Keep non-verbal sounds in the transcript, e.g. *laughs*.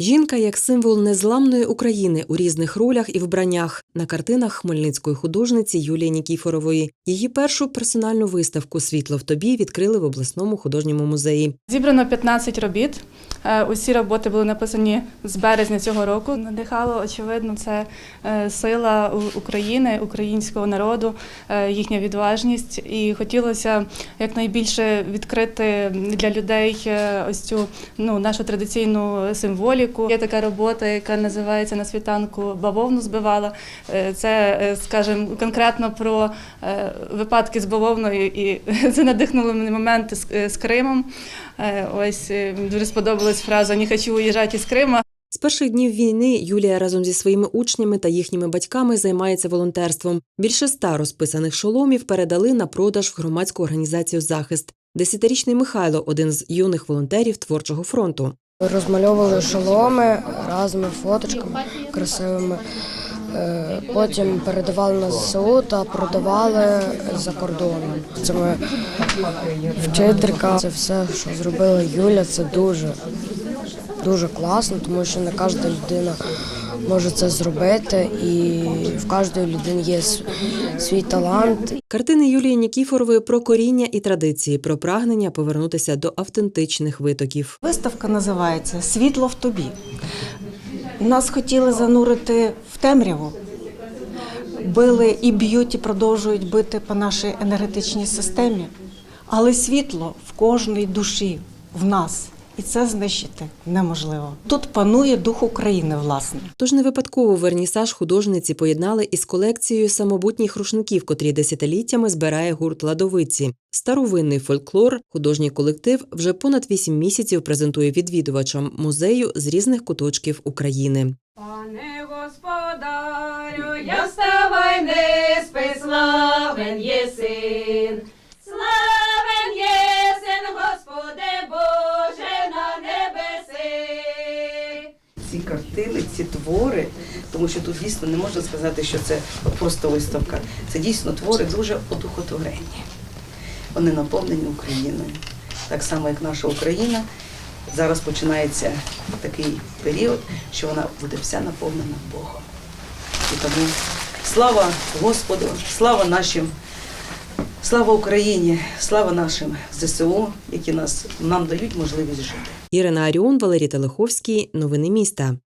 Жінка як символ незламної України у різних ролях і вбраннях на картинах хмельницької художниці Юлії Нікіфорової. Її першу персональну виставку Світло в тобі відкрили в обласному художньому музеї. Зібрано 15 робіт. Е, Усі роботи були написані з березня цього року. Надихало, очевидно, це е, сила України, українського народу, е, їхня відважність. І хотілося якнайбільше відкрити для людей ось цю ну, нашу традиційну символіку. Є така робота, яка називається на світанку бавовну збивала. Е, Це, е, скажімо, конкретно про е, випадки з бавовною, і *laughs* це надихнуло мене моменти з, Кримом. Ось дуже сподобалась фраза Не хочу уїжджати із Крима. З перших днів війни Юлія разом зі своїми учнями та їхніми батьками займається волонтерством. Більше ста розписаних шоломів передали на продаж в громадську організацію Захист. Десятирічний Михайло один з юних волонтерів творчого фронту. Розмальовували шоломи разними фоточками красивими. Е, Потім передавали на ЗСУ та продавали за кордоном. Це ми вчителька. Це все, що зробила Юля, це дуже, дуже класно, тому що не кожна людина може це зробити, і в кожної людини є свій талант, Картини Юлії Нікіфорової про коріння і традиції, про прагнення повернутися до автентичних витоків. Виставка називається Світло в тобі. Нас хотіли занурити в темряву. Били і б'ють, і продовжують бити по нашій енергетичній системі. Але світло в кожній душі, в нас. І це знищити неможливо. Тут панує дух України, власне. Тож не випадково вернісаж художниці поєднали із колекцією самобутніх рушників, котрі десятиліттями збирає гурт Ладовиці. Старовинний фольклор, художній колектив вже понад вісім місяців презентує відвідувачам музею з різних куточків України. Пане господарю, я вставай не картини, ці твори, тому що тут дійсно не можна сказати, що це просто виставка. Це дійсно твори дуже одухотворенні. Вони наповнені Україною. Так само, як наша Україна. Зараз починається такий період, що вона буде вся наповнена Богом. І тому слава Господу, слава нашим, слава Україні, слава нашим ЗСУ, які нас нам дають можливість жити. Ірина Аріон, Валерій Телеховський. Новини міста.